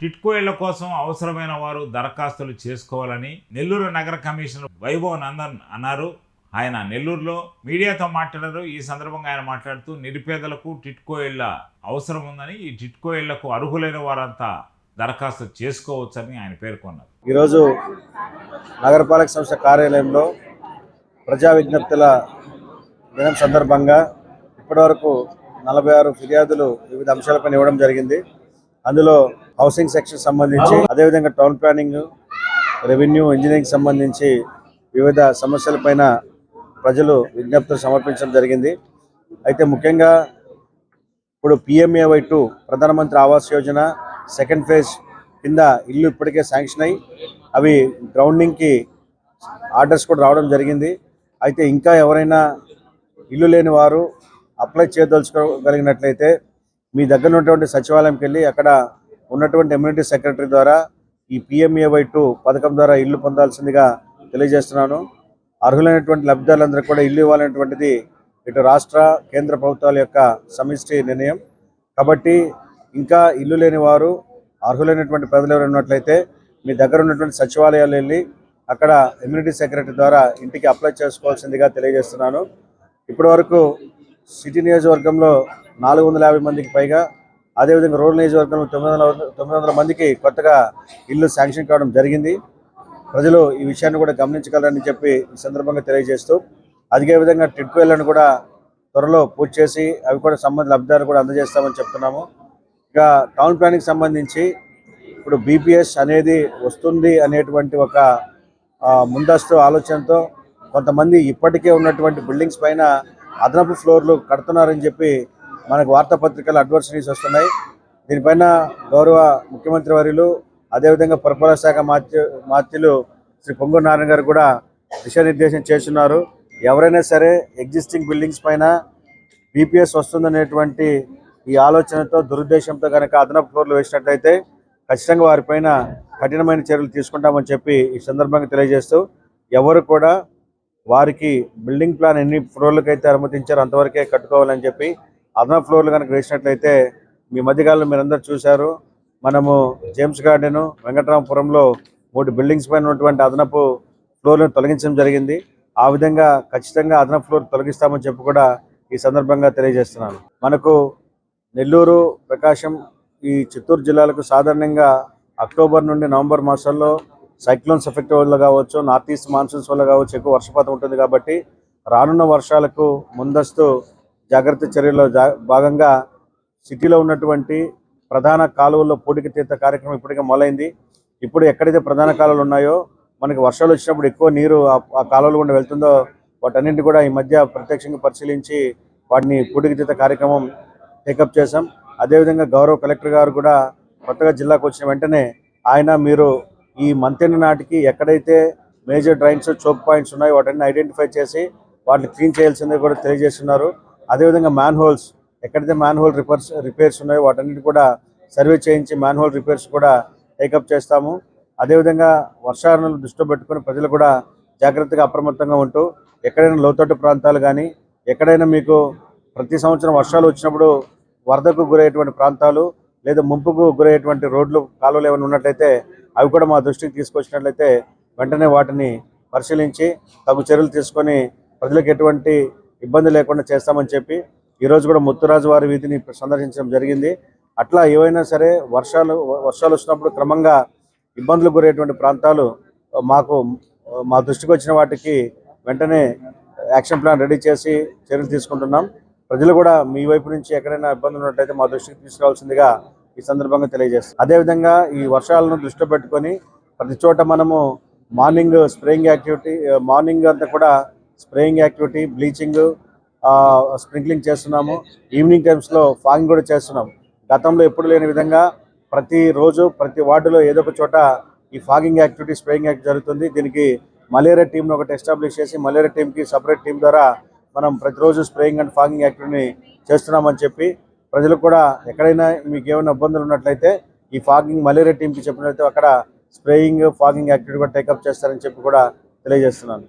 టిట్కో ఇళ్ళ కోసం అవసరమైన వారు దరఖాస్తులు చేసుకోవాలని నెల్లూరు నగర కమిషనర్ వైభవ్ నందన్ అన్నారు. ఆయన నెల్లూరులో మీడియాతో మాట్లాడారు. ఈ సందర్భంగా ఆయన మాట్లాడుతూ నిరుపేదలకు టిట్కో ఇళ్ళ అవసరం ఉందని ఈ టిట్కో ఇళ్ళకు అర్హులైన వారంతా దరఖాస్తు చేసుకోవచ్చని ఆయన పేర్కొన్నారు. ఈరోజు నగరపాలక సంస్థ కార్యాలయంలో ప్రజా విజ్ఞప్తుల దినం సందర్భంగా ఇప్పటివరకు నలభై ఆరు ఫిర్యాదులు వివిధ అంశాలపైన ఇవ్వడం జరిగింది. అందులో హౌసింగ్ సెక్షన్ సంబంధించి అదేవిధంగా టౌన్ ప్లానింగ్ రెవెన్యూ ఇంజనీరింగ్ సంబంధించి వివిధ సమస్యలపైన ప్రజలు విజ్ఞప్తులు సమర్పించడం జరిగింది. అయితే ముఖ్యంగా ఇప్పుడు పిఎంఏవై టూ ప్రధానమంత్రి ఆవాస్ యోజన సెకండ్ ఫేజ్ కింద ఇల్లు ఇప్పటికే శాంక్షన్ అయ్యి అవి గ్రౌండింగ్కి ఆర్డర్స్ కూడా రావడం జరిగింది. అయితే ఇంకా ఎవరైనా ఇల్లు లేని వారు అప్లై చేయదలుచుకోగలిగినట్లయితే మీ దగ్గర ఉన్నటువంటి సచివాలయంకి వెళ్ళి అక్కడ ఉన్నటువంటి ఎమ్యూనిటీ సెక్రటరీ ద్వారా ఈ పిఎంఏవై టూ పథకం ద్వారా ఇల్లు పొందాల్సిందిగా తెలియజేస్తున్నాను. అర్హులైనటువంటి లబ్ధిదారులందరూ కూడా ఇల్లు ఇవ్వాలనేటువంటిది ఇటు రాష్ట్ర కేంద్ర ప్రభుత్వాల యొక్క సమిష్టి నిర్ణయం. కాబట్టి ఇంకా ఇల్లు లేని వారు అర్హులైనటువంటి ప్రజలు ఎవరు ఉన్నట్లయితే మీ దగ్గర ఉన్నటువంటి సచివాలయాలు వెళ్ళి అక్కడ ఇమ్యూనిటీ సెక్రటరీ ద్వారా ఇంటికి అప్లై చేసుకోవాల్సిందిగా తెలియజేస్తున్నాను. ఇప్పటి వరకు సిటీ నియోజకవర్గంలో నాలుగు వందల యాభై మందికి పైగా అదేవిధంగా రూరల్ నియోజకవర్గంలో తొమ్మిది వందల తొమ్మిది వందల మందికి కొత్తగా ఇల్లు శాంక్షన్ కావడం జరిగింది. ప్రజలు ఈ విషయాన్ని కూడా గమనించగలరని చెప్పి ఈ సందర్భంగా తెలియజేస్తూ అదే విధంగా టిట్కోయిలను కూడా త్వరలో పూర్తి చేసి అవి కూడా సంబంధిత లబ్ధిదారులు కూడా అందజేస్తామని చెప్తున్నాము. ఇక టౌన్ ప్లానింగ్ సంబంధించి ఇప్పుడు బీపీఎస్ అనేది వస్తుంది అనేటువంటి ఒక ముందస్తు ఆలోచనతో కొంతమంది ఇప్పటికే ఉన్నటువంటి బిల్డింగ్స్ పైన అదనపు ఫ్లోర్లు కడుతున్నారని చెప్పి మనకు వార్తాపత్రికలు అడ్వర్సరీస్ వస్తున్నాయి. దీనిపైన గౌరవ ముఖ్యమంత్రి వర్యులు అదేవిధంగా పురపాలక శాఖ మాత్య మాత్యులు శ్రీ పొంగు నారాయణ గారు కూడా దిశానిర్దేశం చేస్తున్నారు. ఎవరైనా సరే ఎగ్జిస్టింగ్ బిల్డింగ్స్ పైన బీపీఎస్ వస్తుందనేటువంటి ఈ ఆలోచనతో దురుద్దేశంతో కనుక అదనపు ఫ్లోర్లు వేసినట్లయితే ఖచ్చితంగా వారిపైన కఠినమైన చర్యలు తీసుకుంటామని చెప్పి ఈ సందర్భంగా తెలియజేస్తూ ఎవరు కూడా వారికి బిల్డింగ్ ప్లాన్ ఎన్ని ఫ్లోర్లకైతే అనుమతించారో అంతవరకే కట్టుకోవాలని చెప్పి అదనపు ఫ్లోర్లు కనుక వేసినట్లయితే మీ మధ్యకాలంలో మీరందరూ చూశారు. మనము జేమ్స్ గార్డెన్ వెంకటరామపురంలో మూడు బిల్డింగ్స్ పైన ఉన్నటువంటి అదనపు ఫ్లోర్లను తొలగించడం జరిగింది. ఆ విధంగా ఖచ్చితంగా అదనపు ఫ్లోర్ తొలగిస్తామని చెప్పి కూడా ఈ సందర్భంగా తెలియజేస్తున్నాను. మనకు నెల్లూరు ప్రకాశం ఈ చిత్తూరు జిల్లాలకు సాధారణంగా అక్టోబర్ నుండి నవంబర్ మాసాల్లో సైక్లోన్స్ ఎఫెక్ట్ వల్ల కావచ్చు నార్త్ ఈస్ట్ మాన్సూన్స్ వల్ల కావచ్చు ఎక్కువ వర్షపాతం ఉంటుంది కాబట్టి రానున్న వర్షాలకు ముందస్తు జాగ్రత్త చర్యల్లో భాగంగా సిటీలో ఉన్నటువంటి ప్రధాన కాలువల్లో పూడికి తీత కార్యక్రమం ఇప్పటికే మొదలైంది. ఇప్పుడు ఎక్కడైతే ప్రధాన కాలువలు ఉన్నాయో మనకి వర్షాలు వచ్చినప్పుడు ఎక్కువ నీరు ఆ- కాలువలు గుండా వెళ్తుందో వాటన్నింటి కూడా ఈ మధ్య ప్రత్యక్షంగా పరిశీలించి వాటిని పూడికి తీత కార్యక్రమం టేకప్ చేశాం. అదేవిధంగా గౌరవ కలెక్టర్ గారు కూడా కొత్తగా జిల్లాకు వచ్చిన వెంటనే ఆయన మీరు ఈ మంతెన నాటికి ఎక్కడైతే మేజర్ డ్రైన్స్ చోక్ పాయింట్స్ ఉన్నాయో వాటిని ఐడెంటిఫై చేసి వాటిని క్లీన్ చేయాల్సిందే కూడా తెలియజేస్తున్నారు. అదేవిధంగా మ్యాన్ హోల్స్ ఎక్కడైతే మ్యాన్ హోల్ రిపేర్స్ రిపేర్స్ ఉన్నాయో వాటన్నిటి కూడా సర్వే చేయించి మ్యాన్ హోల్ రిపేర్స్ కూడా టేకప్ చేస్తాము. అదేవిధంగా వర్షాలను దృష్టిలో పెట్టుకుని ప్రజలు కూడా జాగ్రత్తగా అప్రమత్తంగా ఉంటూ ఎక్కడైనా లోతట్టు ప్రాంతాలు కానీ ఎక్కడైనా మీకు ప్రతి సంవత్సరం వర్షాలు వచ్చినప్పుడు వరదకు గురయ్యేటువంటి ప్రాంతాలు లేదా ముంపుకు గురయ్యేటువంటి రోడ్లు కాలువలు ఏమైనా ఉన్నట్లయితే అవి కూడా మా దృష్టికి తీసుకొచ్చినట్లయితే వెంటనే వాటిని పరిశీలించి తగు చర్యలు తీసుకొని ప్రజలకు ఎటువంటి ఇబ్బంది లేకుండా చేస్తామని చెప్పి ఈరోజు కూడా ముత్తురాజు వారి వీధిని సందర్శించడం జరిగింది. అట్లా ఏవైనా సరే వర్షాలు వర్షాలు వచ్చినప్పుడు క్రమంగా ఇబ్బందులు గురయ్యేటువంటి ప్రాంతాలు మాకు మా దృష్టికి వచ్చిన వాటికి వెంటనే యాక్షన్ ప్లాన్ రెడీ చేసి చర్యలు తీసుకుంటున్నాం. ప్రజలు కూడా మీ వైపు నుంచి ఎక్కడైనా ఇబ్బందులు ఉన్నట్లయితే మా దృష్టికి తీసుకురావాల్సిందిగా ఈ సందర్భంగా తెలియజేస్తాం. అదేవిధంగా ఈ వర్షాలను దృష్టిలో పెట్టుకొని ప్రతి చోట మనము మార్నింగ్ స్ప్రేయింగ్ యాక్టివిటీ మార్నింగ్ అంతా కూడా స్ప్రేయింగ్ యాక్టివిటీ బ్లీచింగ్ స్ప్రింక్లింగ్ చేస్తున్నాము. ఈవినింగ్ టైమ్స్లో ఫాగింగ్ కూడా చేస్తున్నాం గతంలో ఎప్పుడు లేని విధంగా ప్రతి రోజు ప్రతి వార్డులో ఏదో ఒక చోట ఈ ఫాగింగ్ యాక్టివిటీ స్ప్రేయింగ్ యాక్టివ్ జరుగుతుంది. దీనికి మలేరియా టీంను ఒకటి ఎస్టాబ్లిష్ చేసి మలేరియా టీంకి సపరేట్ టీం ద్వారా మనం ప్రతిరోజు స్ప్రేయింగ్ అండ్ ఫాగింగ్ యాక్టివిటీని చేస్తున్నామని చెప్పి ప్రజలు కూడా ఎక్కడైనా మీకు ఏమైనా ఇబ్బందులు ఉన్నట్లయితే ఈ ఫాగింగ్ మలేరియా టీంకి చెప్పినట్లయితే అక్కడ స్ప్రేయింగ్ ఫాగింగ్ యాక్టివిటీ కూడా టేకప్ చేస్తారని చెప్పి కూడా తెలియజేస్తున్నాను.